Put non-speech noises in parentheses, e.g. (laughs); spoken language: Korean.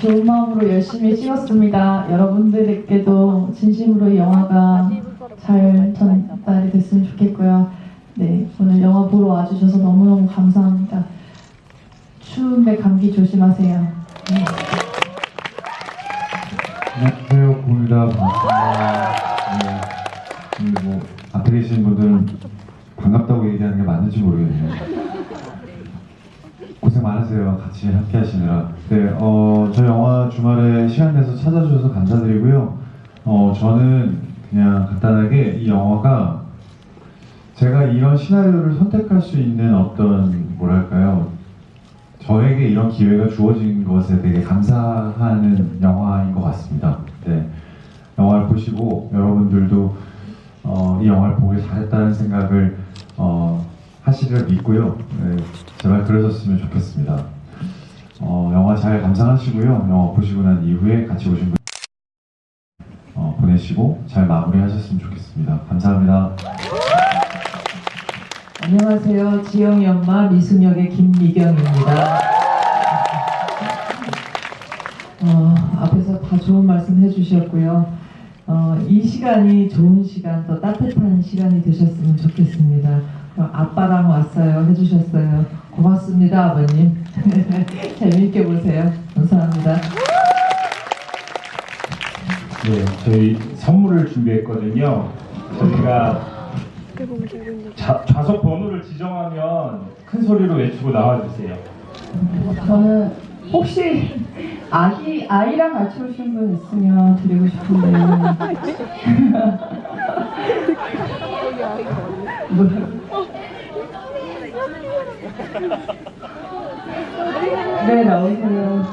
좋은 마음으로 열심히 찍었습니다. 여러분들에게도 진심으로 이 영화가 잘 전달이 됐으면 좋겠고요. 네, 오늘 영화 보러 와주셔서 너무너무 감사합니다. 추운데 감기 조심하세요. 네. 안녕하세요, 고입니다 반갑습니다. 네, 근데 뭐 앞에 계신 분들은 반갑다고 얘기하는 게 맞는지 모르겠네요. 고생 많으세요. 같이 함께 하시느라. 네, 어, 주말에 시간 내서 찾아주셔서 감사드리고요. 어, 저는 그냥 간단하게 이 영화가 제가 이런 시나리오를 선택할 수 있는 어떤 뭐랄까요 저에게 이런 기회가 주어진 것에 되게 감사하는 영화인 것 같습니다. 네, 영화를 보시고 여러분들도 어, 이 영화를 보길 잘했다는 생각을 어, 하시리라 믿고요. 네, 제발 그러셨으면 좋겠습니다. 어, 잘 감상하시고요. 영화 보시고 난 이후에 같이 오신 분 어, 보내시고 잘 마무리하셨으면 좋겠습니다. 감사합니다. 안녕하세요. 지영이 엄마 미순역의 김미경입니다. 어, 앞에서 다 좋은 말씀 해주셨고요. 어, 이 시간이 좋은 시간, 더 따뜻한 시간이 되셨으면 좋겠습니다. 아빠랑 왔어요. 해주셨어요. 고맙습니다, 아버님. (laughs) 재미있게 보세요. 감사합니다. 네, 저희 선물을 준비했거든요. 저희가 자, 좌석 번호를 지정하면 큰 소리로 외치고 나와주세요. 저는 혹시 아기 아이랑 같이 오신 분 있으면 드리고 싶은데 (laughs) 네 나오세요.